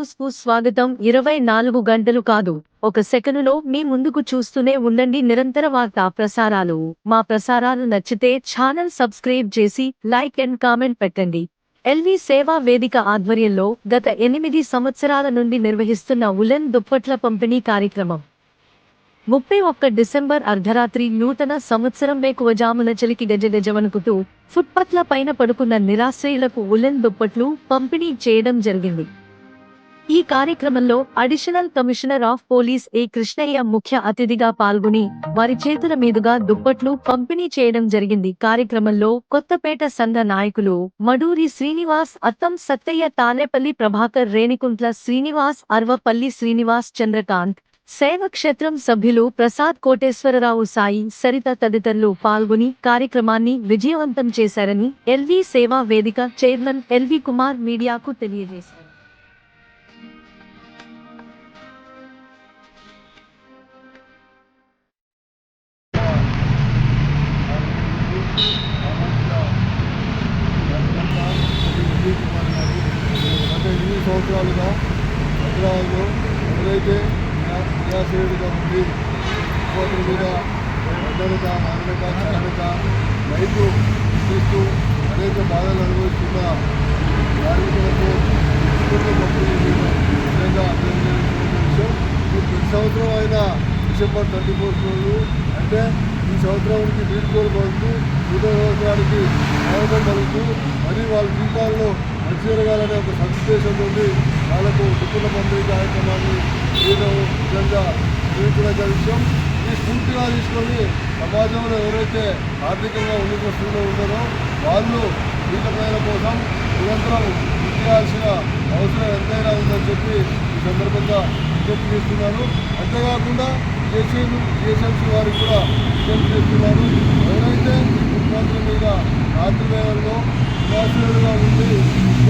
కు స్వాగతం. ఇరవై నాలుగు గంటలు కాదు. ఒక సెకనులో మీ ముందుకు చూస్తూనే ఉండండి నిరంతర వార్తా ప్రసారాలు. మా ప్రసారాలు నచ్చితే ఛానల్ సబ్స్క్రైబ్ చేసి లైక్ అండ్ కామెంట్ పెట్టండి. ఎల్వి సేవా వేదిక ఆధ్వర్యంలో గత ఎనిమిది సంవత్సరాల నుండి నిర్వహిస్తున్న ఉలెన్ దుప్పట్ల పంపిణీ కార్యక్రమం. ముప్పై ఒక్క డిసెంబర్ అర్ధరాత్రి నూతన సంవత్సరం వేకువజామున చలికి గజగజవణుకుతూ ఫుట్పాత్ల పైన పడుకున్న నిరాశ్రయులకు ఉలెన్ దుప్పట్లు పంపిణీ చేయడం జరిగింది. ఈ కార్యక్రమంలో additional commissioner of police A Krishnaiah ముఖ్య అతిథిగా పాల్గొని వారి చేతుల మీదుగా దుప్పట్లు పంపిణీ చేయడం జరిగింది. కార్యక్రమంలో కొత్తపేట సంఘ నాయకులు మడూరి శ్రీనివాస్ అత్తం సత్తయ్య తానేపల్లి ప్రభాకర్ రేణికుంట్ల శ్రీనివాస్ అర్వపల్లి శ్రీనివాస్ చంద్రకాంత్ సేవక్షేత్రం సభ్యులు ప్రసాద్ కోటేశ్వరరావు సాయి సరిత తదితరులు పాల్గొని కార్యక్రమాన్ని విజయవంతం చేశారని ఎల్వి సేవా వేదిక చైర్మన్ ఎల్వి కుమార్ మీడియాకు తెలియజేశారు. ఎనిమిది సంవత్సరాలుగా హైదరాబాద్లో ఎవరైతే క్రియాశీలుగా ఉండి కోతుల మీద భద్రత నాణ్యత నాణ్యత రైతు చూస్తూ అనేక బాధలు అనుభవిస్తున్న కార్మికులకు కుటుంబ విషయం. ప్రతి సంవత్సరం అయిన డిసెంబర్ థర్టీ ఫోర్త్ రోజు అంటే ఈ సంవత్సరానికి వీడ్కోలు పడుతూ నూతన సంవత్సరానికి స్వాగతం కలుగుతూ మరియు వాళ్ళ జీవితాల్లో మంచి జరగాలనే ఒక సదుద్దేశంతో వాళ్ళకు కుటుంబ పంపిణీ కార్యక్రమాన్ని నిజంగా చూపించడం విషయం. ఈ స్ఫూర్తిగా తీసుకొని సమాజంలో ఎవరైతే ఆర్థికంగా ఉన్నతస్తులు ఉన్నారో వాళ్ళు వీళ్ళ ప్రజల కోసం నిరంతరం చేయాల్సిన అవసరం ఎంతైనా ఉందని చెప్పి ఈ సందర్భంగా విజ్ఞప్తి చేస్తున్నాను. అంతేకాకుండా జేసీలు జేసీఎంసీ వారికి కూడా విజ్ఞప్తి చేస్తున్నాను. ఎవరైతే ముఖ్యమంత్రి మీద రాత్రి వేళల్లో నిరాశ్రయులుగా ఉండి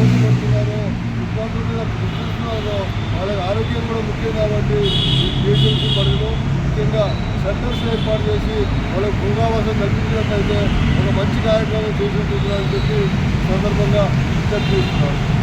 ఇబ్బంది పడుతున్నారో ఇబ్బందులు మీద వాళ్ళకి ఆరోగ్యం కూడా ముఖ్యం కాబట్టి పేషెంట్స్ జేసీఎంసీ ముఖ్యంగా సెంటర్స్ ఏర్పాటు చేసి వాళ్ళకి పునరావాసం కల్పించినట్లయితే ఒక మంచి కార్యక్రమం చేసి చెప్పి సందర్భంగా విజ్ఞప్తి చేస్తున్నారు